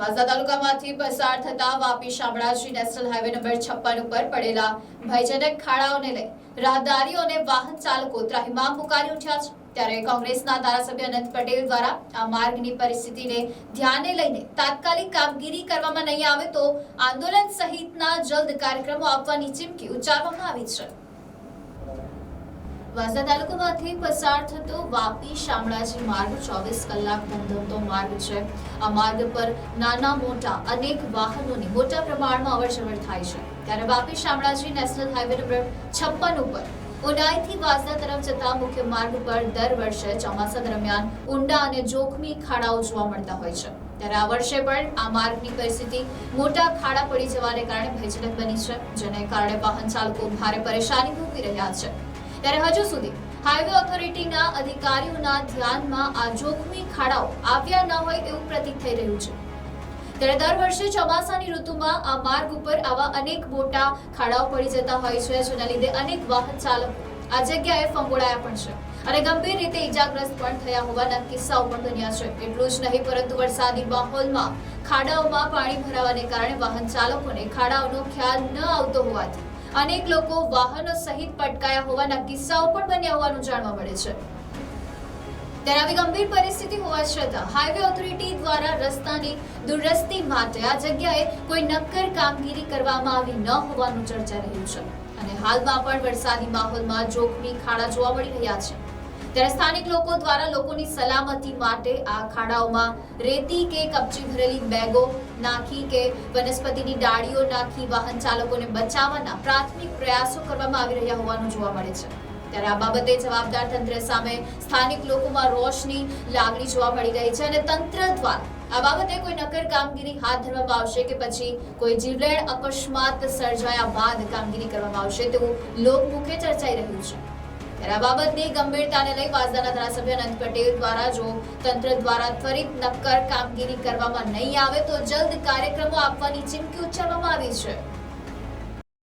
વાંસદા તાલુકામાંથી પસાર થતા Vapi Shamlaji national highway number છપ્પન ઉપર પડેલા ભયજનક ખાડાઓને લઈ રાહદારીઓ અને વાહન ચાલકો ત્રાહિમામ પુકારી ઉઠ્યા છે. ત્યારે કોંગ્રેસના ધારાસભ્ય અનંત પટેલ દ્વારા આ માર્ગની પરિસ્થિતિને ધ્યાને લઈને તાત્કાલિક કામગીરી કરવામાં નહીં આવે તો આંદોલન સહિતના જલ્દ કાર્યક્રમો આપવાની ચીમકી ઉચ્ચારવામાં આવી છે. વાંસદા તાલુકામાંથી પસાર થતો વાપી શામળાજી માર્ગ ચોવીસ કલાક ધમધમતો માર્ગ છે. આ માર્ગ પર નાના, મોટા, અનેક વાહનોની મોટા પ્રમાણમાં અવરજવર થાય છે. ત્યારે Vapi Shamlaji national highway number છપ્પન ઉપર ઉનાઈથી વાંસદા તરફ જતા મુખ્ય માર્ગ પર દર વર્ષે ચોમાસા દરમિયાન ઊંડા અને જોખમી ખાડાઓ જોવા મળતા હોય છે. ત્યારે આ વર્ષે પણ આ માર્ગની પરિસ્થિતિ મોટા ખાડા પડી જવાને કારણે ભયજનક બની છે, જેને કારણે વાહન ચાલકો ભારે પરેશાની ભોગવી રહ્યા છે. ત્યારે હજુ સુધી હાઈવે ઓથોરિટીના અધિકારીઓના ધ્યાનમાં આ જોખમી ખાડાઓ આવ્યા ન હોય એવું પ્રતીક થઈ રહ્યું છે. ત્યારે દર વર્ષે ચોમાસાની ઋતુમાં આ માર્ગ ઉપર આવા અનેક મોટા ખાડાઓ પડી જતા હોય છે, જેના લીધે અનેક વાહન ચાલકો આ જગ્યાએ ફંગોળાયા પણ છે અને ગંભીર રીતે ઈજાગ્રસ્ત પણ થયા હોવાના કિસ્સાઓ પણ બન્યા છે. એટલું જ નહીં, પરંતુ વરસાદી માહોલમાં ખાડાઓમાં પાણી ભરાવાને કારણે વાહન ચાલકોને ખાડાઓનો ખ્યાલ ન આવતો હોવાથી અનેક લોકો વાહનો સહિત પટકાયા હોવાના કિસ્સાઓ પણ બન્યા હોવાનું જાણવા મળે છે. ત્યારે આવી ગંભીર પરિસ્થિતિ હોવા છતાં હાઈવે ઓથોરિટી દ્વારા રસ્તાની દુરસ્તી માટે આ જગ્યાએ કોઈ નક્કર કામગીરી કરવામાં આવી ન હોવાનું ચર્ચા રહ્યું છે. અને હાલમાં પણ વરસાદી માહોલમાં જોખમી ખાડા જોવા મળી રહ્યા છે. ત્યારે સ્થાનિક લોકો દ્વારા લોકોની સલામતી માટે આ ખાડાઓમાં રેતી કે કપચી ભરેલી બેગો નાખી કે વનસ્પતિની ડાળીઓ નાખી વાહન ચાલકોને બચાવવાના પ્રાથમિક પ્રયાસો કરવામાં આવી રહ્યા હોવાનું જોવા મળે છે. ત્યારે આ બાબતે જવાબદાર તંત્ર સામે સ્થાનિક લોકોમાં રોષની લાગણી જોવા મળી રહી છે અને તંત્ર દ્વારા આ બાબતે કોઈ નક્કર કામગીરી હાથ ધરવામાં આવશે કે પછી કોઈ જીવલેણ અકસ્માત સર્જાયા બાદ કામગીરી કરવામાં આવશે તેવું લોકમુખે ચર્ચાઈ રહ્યું છે. આ બાબતની ગંભીરતાને લઈ વાસદાના ધારાસભ્ય અનંત પટેલ દ્વારા જો તંત્ર દ્વારા ત્વરિત નક્કર કામગીરી કરવામાં નહીં આવે તો જલ્દ કાર્યક્રમો આપવાની ચીમકી ઉચ્ચારવામાં આવી છે.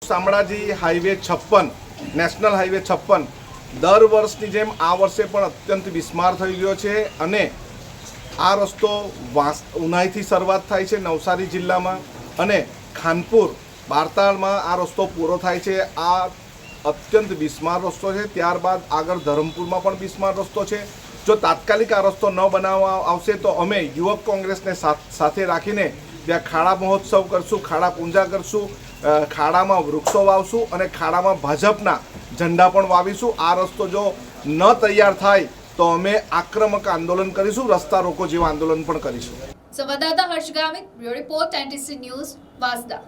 શામળાજી હાઈવે છપ્પન, નેશનલ હાઈવે છપ્પન, દર વર્ષની જેમ આ વર્ષે પણ અત્યંત બિસ્માર થઈ ગયો છે અને આ રસ્તો વાંસ, ઉનાઈથી શરૂઆત થાય છે નવસારી જિલ્લામાં અને ખાનપુર બારતાળમાં આ રસ્તો પૂરો થાય છે. આ અત્યંત બિસ્માર રસ્તો છે. ત્યારબાદ આગળ ધરમપુરમાં પણ બિસ્માર રસ્તો છે. જો તાત્કાલિક આ રસ્તો ન બનાવવા આવશે તો અમે યુવક કોંગ્રેસને સાથે રાખીને ત્યાં ખાડા મહોત્સવ કરશું, ખાડા પૂંજા કરશું ખાડામાં વૃક્ષો વાવશું અને ખાડામાં ભાજપના ઝંડા પણ વાવીશું. આ રસ્તો જો ન તૈયાર થાય તો અમે આક્રમક આંદોલન કરીશું, રસ્તા રોકો જેવું આંદોલન પણ કરીશું. સંવાદદાતા Harsh Gamit report, NTC news, Vasda.